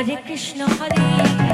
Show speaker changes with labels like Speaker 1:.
Speaker 1: হরে Krishna হরে